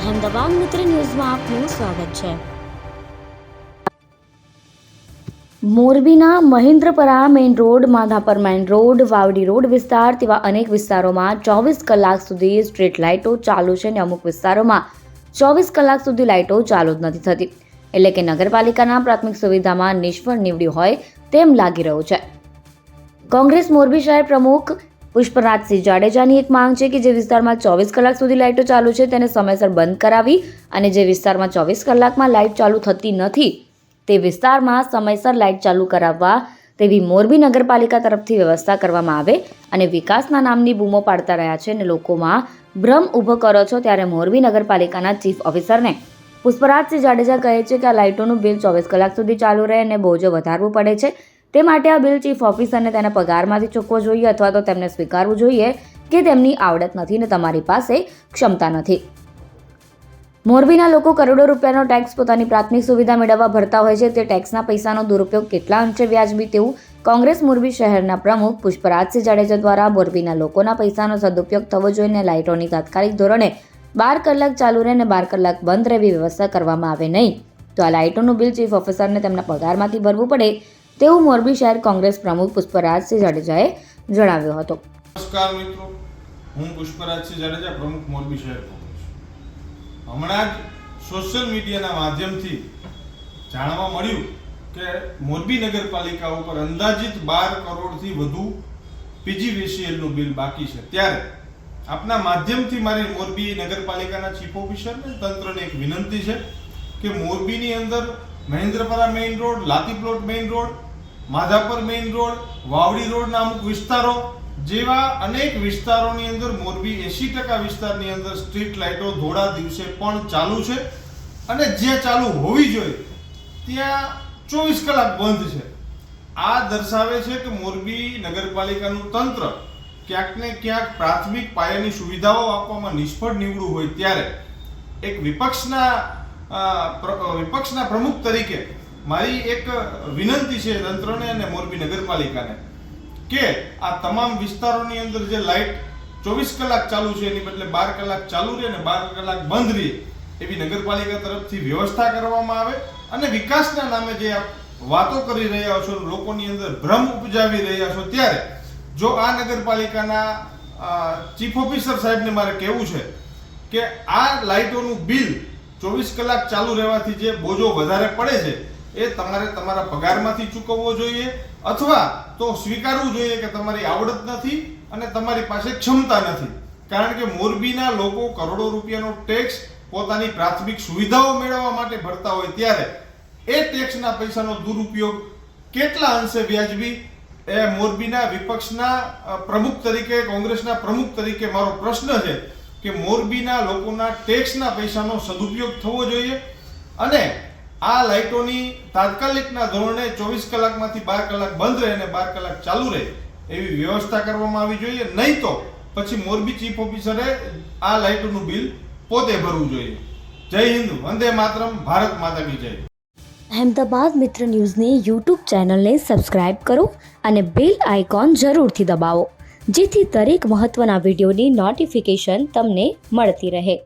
અહેમદાબાદ મિત્ર ન્યૂઝમાં આપનું સ્વાગત છે. મોરબીના Mahendrapara main road, Madhapar main road, Vavdi road વિસ્તાર તેવા અનેક વિસ્તારોમાં ચોવીસ કલાક સુધી સ્ટ્રીટ લાઇટો ચાલુ છે અને અમુક વિસ્તારોમાં ચોવીસ કલાક સુધી લાઇટો ચાલુ જ નથી થતી. એટલે કે નગરપાલિકાના પ્રાથમિક સુવિધામાં નિષ્ફળ નીવડ્યું હોય તેમ લાગી રહ્યું છે. કોંગ્રેસ મોરબી શહેર પ્રમુખ પુષ્પરાજસિંહ જાડેજાની એક માંગ છે કે જે વિસ્તારમાં ચોવીસ કલાક સુધી લાઇટો ચાલુ છે, તેને સમયસર બંધ કરાવી અને જે વિસ્તારમાં ચોવીસ કલાકમાં લાઇટ ચાલુ થતી નથી, તે વિસ્તારમાં સમયસર લાઇટ ચાલુ કરાવવા તેવી મોરબી નગરપાલિકા તરફથી વ્યવસ્થા કરવામાં આવે અને વિકાસના નામની બૂમો પાડતા રહ્યા છે અને લોકોમાં ભ્રમ ઊભો કરો છો, ત્યારે મોરબી નગરપાલિકાના ચીફ ઓફિસરને પુષ્પરાજસિંહ જાડેજા કહે છે કે આ લાઇટોનું બિલ ચોવીસ કલાક સુધી ચાલુ રહે અને બોજો વધારવું પડે છે. તે માટે આ બિલ ચીફ ઓફિસરને તેના પગારમાંથી ચૂકવો જોઈએ અથવા તો તેમને સ્વીકારવું જોઈએ કે તેમની આવડત નથી ને તમારી પાસે ક્ષમતા નથી. મોરબીના લોકો કરોડો રૂપિયાનો ટેક્સ પોતાની પ્રાથમિક સુવિધા મેળવવા ભરતા હોય છે. તે ટેક્સના પૈસાનો દુરુપયોગ કેટલા અંશે વ્યાજબી તેવું કોંગ્રેસ મોરબી શહેરના પ્રમુખ પુષ્પરાજસિંહ જાડેજા દ્વારા મોરબીના લોકોના પૈસાનો સદુપયોગ થવો જોઈને લાઇટોની તાત્કાલિક ધોરણે બાર કલાક ચાલુ રહે અને બાર કલાક બંધ રહેવી વ્યવસ્થા કરવામાં આવે નહીં. તો આ લાઇટોનું બિલ ચીફ ઓફિસરને તેમના પગારમાંથી ભરવું પડે તેવું મોરબી શહેર કોંગ્રેસ પ્રમુખ પુષ્પરાજસિંહ જાડેજાએ જણાવ્યો હતો. નમસ્કાર મિત્રો. હું પુષ્પરાજસિંહ જાડેજા, પ્રમુખ મોરબી શહેર કોંગ્રેસ. હમણાં જ સોશિયલ મીડિયાના માધ્યમથી જાણવા મળ્યું કે મોરબી નગરપાલિકા ઉપર અંદાજિત બાર કરોડથી વધુ પીજીવીસીએલનું બિલ બાકી છે. ત્યારે આપના માધ્યમથી મારી મોરબી નગરપાલિકાના ચીફ ઓફિસરને તંત્રને એક વિનંતી છે કે મોરબીની અંદર Mahendrapara main road, Lati plot main road Madhapar main road, Vavdi રોડના અમુક વિસ્તારો જેવા અનેક વિસ્તારોની અંદર મોરબી એસી ટકા વિસ્તારની અંદર સ્ટ્રીટ લાઇટો ધોળા દિવસે પણ ચાલુ છે. અને જ્યાં ચાલુ હોવી જોઈએ, ત્યાં ચોવીસ કલાક બંધ છે. આ દર્શાવે છે કે મોરબી નગરપાલિકાનું તંત્ર ક્યાંક ને ક્યાંક પ્રાથમિક પાયાની સુવિધાઓ આપવામાં નિષ્ફળ નીવડું હોય ત્યારે એક વિપક્ષના વિપક્ષના પ્રમુખ તરીકે મારી એક વિનંતી છે તંત્રને અને મોરબી નગરપાલિકાને કે આ તમામ વિસ્તારોની અંદર જે લાઇટ ચોવીસ કલાક ચાલુ છે, એની બદલે બાર કલાક ચાલુ રહે અને બાર કલાક બંધ રહે, એવી નગરપાલિકા તરફથી વ્યવસ્થા કરવામાં આવે અને વિકાસના નામે જે આપ વાતો કરી રહ્યા છો, લોકોની અંદર ભ્રમ ઉપજાવી રહ્યા છો ત્યારે જો આ નગરપાલિકાના ચીફ ઓફિસર સાહેબને મારે કહેવું છે કે આ લાઇટોનું બિલ ચોવીસ કલાક ચાલુ રહેવાથી જે બોજો વધારે પડે છે એ તમારે તમારા પગારમાંથી ચૂકવવો જોઈએ અથવા તો સ્વીકારવું જોઈએ કે તમારી આવડત નથી અને તમારી પાસે ક્ષમતા નથી. કારણ કે મોરબીના લોકો કરોડો રૂપિયાનો ટેક્સ પોતાની પ્રાથમિક સુવિધાઓ મેળવવા માટે ભરતા હોય ત્યારે એ ટેક્સના પૈસાનો દુરુપયોગ કેટલા અંશે વ્યાજબી? એ મોરબીના વિપક્ષના પ્રમુખ તરીકે, કોંગ્રેસના પ્રમુખ તરીકે મારો પ્રશ્ન છે કે મોરબીના લોકોના ટેક્સના પૈસાનો સદુપયોગ થવો જોઈએ અને આ લાઇટોની તાત્કાલિકના ધોરણે ચોવીસ કલાકમાંથી બાર કલાક બંધ રહે અને બાર કલાક ચાલુ રહે એવી વ્યવસ્થા કરવામાં આવી જોઈએ. નહીં તો પછી મોરબી ચીફ ઓફિસરે આ લાઇટોનું બિલ પોતે ભરવું જોઈએ. જય હિન્દ, વંદે માતરમ, ભારત માતા કી જય. અહેમદાબાદ મિત્ર ન્યૂઝની યુટ્યુબ ચેનલને સબસ્ક્રાઇબ કરો અને બેલ આઇકોન જરૂરથી દબાવો, જેથી દરેક મહત્ત્વના વિડીયોની નોટિફિકેશન તમને મળતી રહે.